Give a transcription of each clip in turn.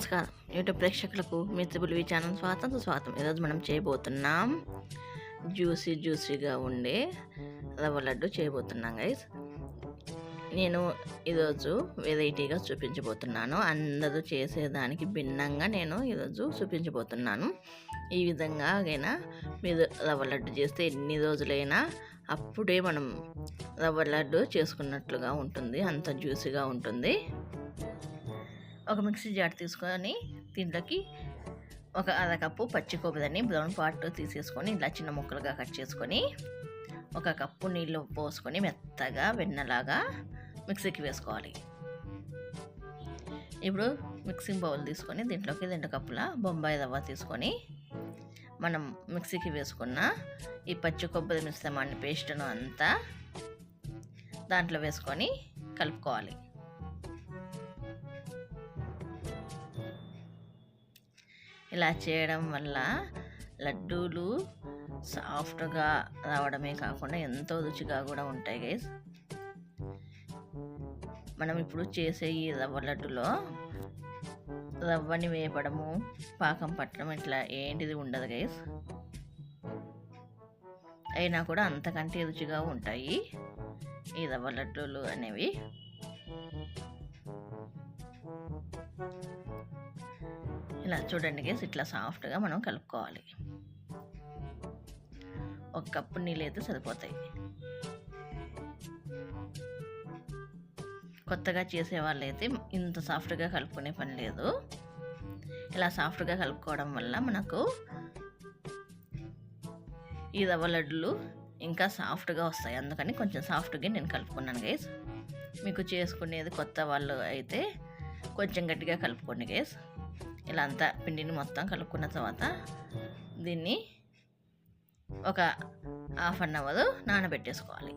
నమస్కారం. యూట్యూబ్ ప్రేక్షకులకు మీ triple channel స్వాగతం. స్వాగతం ఈరోజు మనం చేయబోతున్నాం జ్యూసీ జ్యూసీగా ఉండే రవ్వ లడ్డు చేయబోతున్నాం గైస్ నేను ఈరోజు వెరైటీగా చూపించబోతున్నాను. అందరూ చేసేదానికి భిన్నంగా నేను ఈరోజు చూపించబోతున్నాను. ఈ విధంగా అయినా మీరు రవ్వ లడ్డు చేస్తే ఎన్ని రోజులైనా అప్పుడే మనం రవ్వ లడ్డు చేసుకున్నట్లుగా ఉంటుంది. అంత జ్యూసీగా ఉంటుంది. ఒక మిక్సీ జార్ తీసుకొని దీంట్లోకి ఒక అర కప్పు పచ్చి కొబ్బరిని బ్రౌన్ పార్ట్ తీసేసుకొని ఇలా చిన్న ముక్కలుగా కట్ చేసుకొని ఒక కప్పు నీళ్ళు పోసుకొని మెత్తగా వెన్నలాగా మిక్సీకి వేసుకోవాలి. ఇప్పుడు మిక్సింగ్ బౌల్ తీసుకొని దీంట్లోకి రెండు కప్పుల బొంబాయి రవ్వ తీసుకొని మనం మిక్సీకి వేసుకున్న ఈ పచ్చి కొబ్బరి మిశ్రమాన్ని పేస్ట్ను అంతా దాంట్లో వేసుకొని కలుపుకోవాలి. ఇలా చేయడం వల్ల లడ్డూలు సాఫ్ట్గా రావడమే కాకుండా ఎంతో రుచిగా కూడా ఉంటాయి గైస్. మనం ఇప్పుడు చేసే ఈ రవ్వ లడ్డులో రవ్వని వేపడము పాకం పట్టడం ఇట్లా ఏంటిది ఉండదు గైస్. అయినా కూడా అంతకంటే రుచిగా ఉంటాయి ఈ రవ్వ లడ్డూలు అనేవి. ఇలా చూడండి గేస్ ఇట్లా సాఫ్ట్గా మనం కలుపుకోవాలి. ఒక కప్పు నీళ్ళు అయితే సరిపోతాయి. కొత్తగా చేసే వాళ్ళైతే ఇంత సాఫ్ట్గా కలుపుకునే పని లేదు. ఇలా సాఫ్ట్గా కలుపుకోవడం వల్ల మనకు ఈ రవ్వ లడ్డులు ఇంకా సాఫ్ట్గా వస్తాయి. అందుకని కొంచెం సాఫ్ట్గా నేను కలుపుకున్నాను గైస్ మీకు చేసుకునేది కొత్త వాళ్ళు అయితే కొంచెం గట్టిగా కలుపుకోండి గైస్ ఇలా అంతా పిండిని మొత్తం కలుపుకున్న తర్వాత దీన్ని ఒక హాఫ్ అన్ అవర్ నానబెట్టేసుకోవాలి.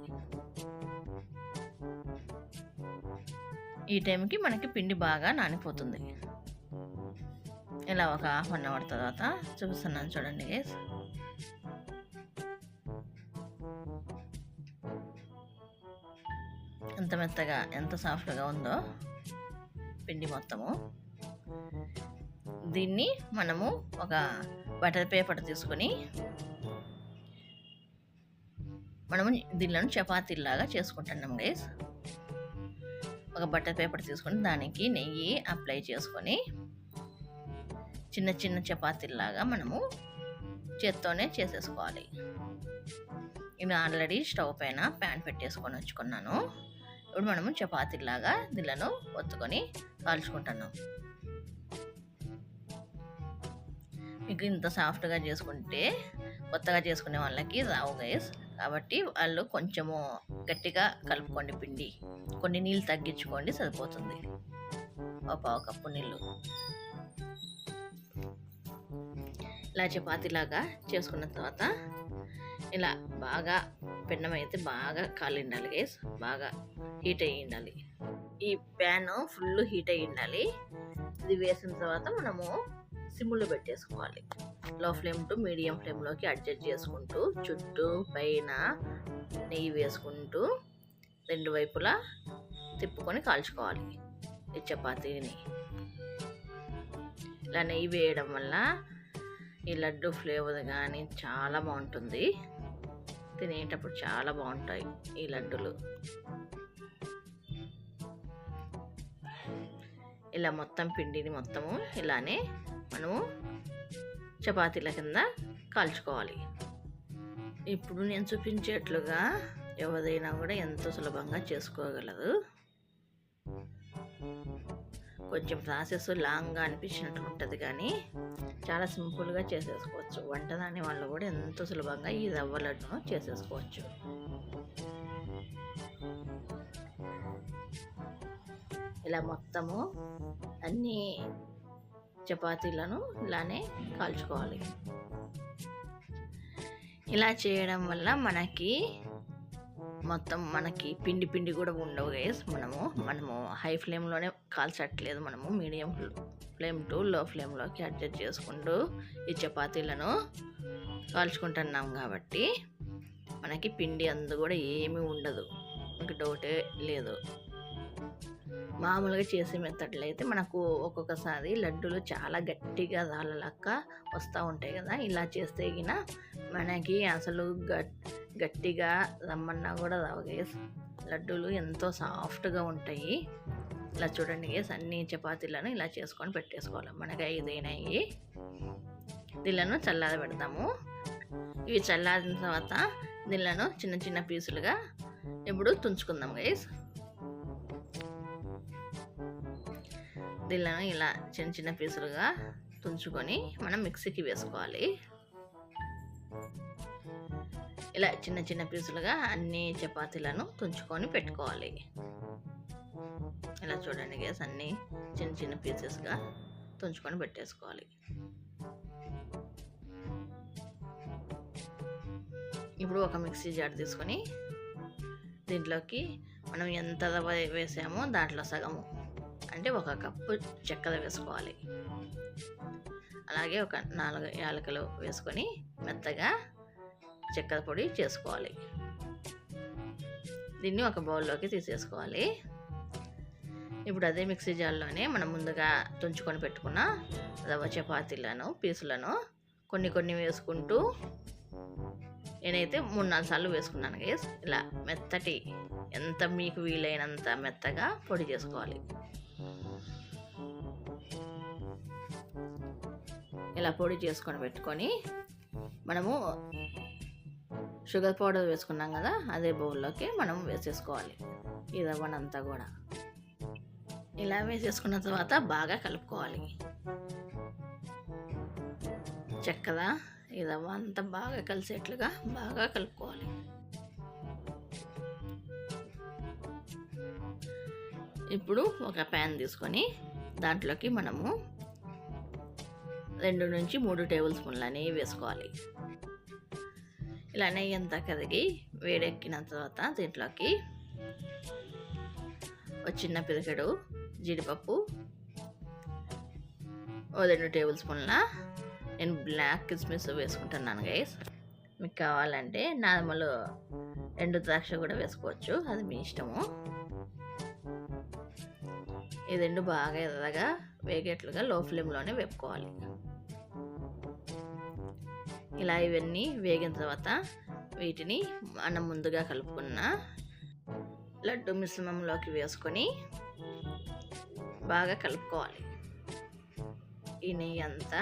ఈ టైంకి మనకి పిండి బాగా నానిపోతుంది. ఇలా ఒక హాఫ్ అన్ అవర్ తర్వాత చూపిస్తున్నాను చూడండి గేస్ ఎంత మెత్తగా ఎంత సాఫ్ట్గా ఉందో పిండి మొత్తము. దీన్ని మనము ఒక బటర్ పేపర్ తీసుకొని మనము దీనిలో చపాతీలాగా చేసుకుంటున్నాం గైస్ ఒక బటర్ పేపర్ తీసుకొని దానికి నెయ్యి అప్లై చేసుకొని చిన్న చిన్న చపాతీలాగా మనము చేత్తోనే చేసేసుకోవాలి. నేను ఆల్రెడీ స్టవ్ పైన ప్యాన్ పెట్టేసుకొని వచ్చుకున్నాను ఇప్పుడు మనము చపాతీలాగా దిళ్ళను ఒత్తుకొని కాల్చుకుంటున్నాం. మీకు ఇంత సాఫ్ట్గా చేసుకుంటే కొత్తగా చేసుకునే వాళ్ళకి రావు గైస్. కాబట్టి వాళ్ళు కొంచెము గట్టిగా కలుపుకోండి పిండి. కొన్ని నీళ్ళు తగ్గించుకోండి సరిపోతుంది. ఒక పావు కప్పు నీళ్ళు. ఇలా చపాతీలాగా చేసుకున్న తర్వాత ఇలా బాగా పెన్నం అయితే బాగా కాలి ఉండాలి గైస్. బాగా హీట్ అయ్యి ఉండాలి. ఈ ప్యాన్ ఫుల్ హీట్ అయ్యి ఉండాలి. ఇది వేసిన తర్వాత మనము సిమ్లో పెట్టేసుకోవాలి. లో ఫ్లేమ్ టు మీడియం ఫ్లేమ్లోకి అడ్జస్ట్ చేసుకుంటూ చుట్టూ పైన నెయ్యి వేసుకుంటూ రెండు వైపులా తిప్పుకొని కాల్చుకోవాలి ఈ చపాతీని. ఇలా నెయ్యి వేయడం వల్ల ఈ లడ్డు ఫ్లేవర్ కానీ చాలా బాగుంటుంది. తినేటప్పుడు చాలా బాగుంటాయి ఈ లడ్డులు. ఇలా మొత్తం పిండిని మొత్తము ఇలానే మనము చపాతీల కింద కాల్చుకోవాలి. ఇప్పుడు నేను చూపించేట్లుగా ఎవరైనా కూడా ఎంతో సులభంగా చేసుకోగలదు కొంచెం ప్రాసెస్ లాంగ్గా అనిపించినట్టు ఉంటుంది కానీ చాలా సింపుల్గా చేసేసుకోవచ్చు. వంట దాని వాళ్ళు కూడా ఎంతో సులభంగా ఈ రవ్వ లడ్డును చేసేసుకోవచ్చు. ఇలా మొత్తము అన్నీ చపాతీలను ఇలానే కాల్చుకోవాలి. ఇలా చేయడం వల్ల మనకి మొత్తం మనకి పిండి పిండి కూడా ఉండవు గైస్ మనము మనము హై ఫ్లేమ్లోనే కాల్చట్లేదు మనము. మీడియం ఫ్లేమ్ టు లో ఫ్లేమ్లోకి అడ్జస్ట్ చేసుకుంటూ ఈ చపాతీలను కాల్చుకుంటున్నాం కాబట్టి మనకి పిండి అందు కూడా ఏమీ ఉండదు. ఇంక డౌటే లేదు. మామూలుగా చేసే మెత్తట్లు అయితే మనకు ఒక్కొక్కసారి లడ్డూలు చాలా గట్టిగా రాళ్ళలక్క వస్తూ ఉంటాయి కదా. ఇలా చేస్తే గిన మనకి అసలు గట్ గట్టిగా రమ్మన్నా కూడా రావు గేస్ లడ్డూలు ఎంతో సాఫ్ట్గా ఉంటాయి. ఇలా చూడండి గేస్ అన్ని చపాతీలను ఇలా చేసుకొని పెట్టేసుకోవాలి. మనకి ఐదైనాయి. దీళ్ళను చల్లారి పెడతాము. ఇవి చల్లారిన తర్వాత దీళ్ళను చిన్న చిన్న పీసులుగా ఇప్పుడు తుంచుకుందాం గైస్ దీనిలో ఇలా చిన్న చిన్న పీసులుగా తుంచుకొని మనం మిక్సీకి వేసుకోవాలి. ఇలా చిన్న చిన్న పీసులుగా అన్ని చపాతీలను తుంచుకొని పెట్టుకోవాలి. ఇలా చూడండి గ్యాస్ అన్ని చిన్న చిన్న పీసెస్గా తుంచుకొని పెట్టేసుకోవాలి. ఇప్పుడు ఒక మిక్సీ జార్ తీసుకొని దీంట్లోకి మనం ఎంత వేసామో దాంట్లో సగము అంటే ఒక కప్పు చక్కెర వేసుకోవాలి. అలాగే ఒక నాలుగు యాలకులు వేసుకొని మెత్తగా చక్కెర పొడి చేసుకోవాలి. దీన్ని ఒక బౌల్లోకి తీసేసుకోవాలి. ఇప్పుడు అదే మిక్సీ జార్లోనే మనం ముందుగా తుంచుకొని పెట్టుకున్న రవ్వ చపాతీలను పీసులను కొన్ని కొన్ని వేసుకుంటూ నేనైతే మూడు నాలుగు సార్లు వేసుకున్నాను గేస్ ఇలా మెత్తటి ఎంత మీకు వీలైనంత మెత్తగా పొడి చేసుకోవాలి. ఇలా పొడి చేసుకొని పెట్టుకొని మనము షుగర్ పౌడర్ వేసుకున్నాం కదా అదే బౌల్లోకి మనం వేసేసుకోవాలి. ఈ రవ్వనంతా కూడా. ఇలా వేసేసుకున్న తర్వాత బాగా కలుపుకోవాలి. చక్కెర ఈ రవ్వ అంతా బాగా కలిసేట్లుగా బాగా కలుపుకోవాలి. ఇప్పుడు ఒక ప్యాన్ తీసుకొని దాంట్లోకి మనము రెండు నుంచి మూడు టేబుల్ స్పూన్లు అనేవి వేసుకోవాలి. ఇలా నెయ్యి అంతా కదిగి వేడెక్కిన తర్వాత దీంట్లోకి ఒక చిన్న పిలకడు జీడిపప్పు ఓ రెండు టేబుల్ స్పూన్ల నేను బ్లాక్ కిస్మిస్ వేసుకుంటున్నాను గైస్ మీకు కావాలంటే నార్మల్ ఎండు ద్రాక్ష కూడా వేసుకోవచ్చు అది మీ ఇష్టము. ఈ రెండు బాగా ఎర్రగా వేగేట్లుగా లో ఫ్లేమ్లోనే వేపుకోవాలి. ఇలా ఇవన్నీ వేగిన తర్వాత వీటిని మనం ముందుగా కలుపుకున్న లడ్డు మిశ్రమంలోకి వేసుకొని బాగా కలుపుకోవాలి. ఈ నెయ్యి అంతా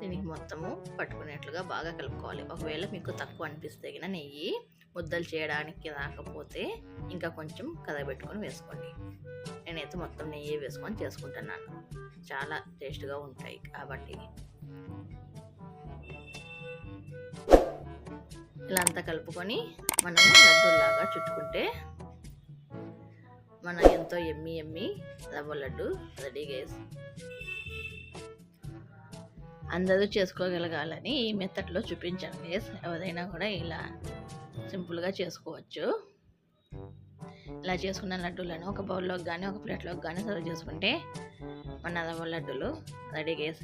దీనికి మొత్తము పట్టుకునేట్లుగా బాగా కలుపుకోవాలి. ఒకవేళ మీకు తక్కువ అనిపిస్తే గిన నెయ్యి ముద్దలు చేయడానికి రాకపోతే ఇంకా కొంచెం కదబెట్టుకొని వేసుకోండి. నేనైతే మొత్తం నెయ్యి వేసుకొని చేసుకుంటున్నాను. చాలా టేస్ట్గా ఉంటాయి కాబట్టి. ఇలా అంతా కలుపుకొని మనము లడ్డూలాగా చుట్టుకుంటే మన ఎంతో ఎమ్మి ఎమ్మి రవ్వ లడ్డు రెడీ గేస్. అందరూ చేసుకోగలగాలని ఈ మెథడ్లో చూపించాను గేస్. ఎవరైనా కూడా ఇలా సింపుల్గా చేసుకోవచ్చు. ఇలా చేసుకున్న లడ్డూలను ఒక బౌల్లోకి కానీ ఒక ప్లేట్లోకి కానీ సర్వ్ చేసుకుంటే మన రవ్వ లడ్డూలు రెడీ గేస్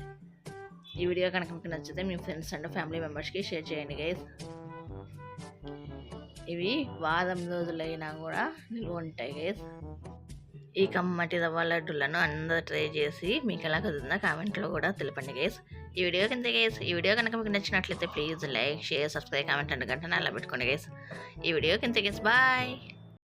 ఈ వీడియో కనుక మీకు నచ్చితే మీ ఫ్రెండ్స్ అండ్ ఫ్యామిలీ మెంబర్స్కి షేర్ చేయండి గైస్ ఇవి వారం రోజులైనా కూడా నిల్వ ఉంటాయి గైస్ ఈ కమ్మటి రవ్వ లడ్డులను అందరూ ట్రై చేసి మీకు ఎలా కుదిరిందో కామెంట్లో కూడా తెలపండి గైస్ ఈ వీడియో కింద గైస్ ఈ వీడియో కనుక మీకు నచ్చినట్లయితే please like share subscribe comment and గంట అలా పెట్టుకోండి గైస్ ఈ వీడియో కింద గైస్ బాయ్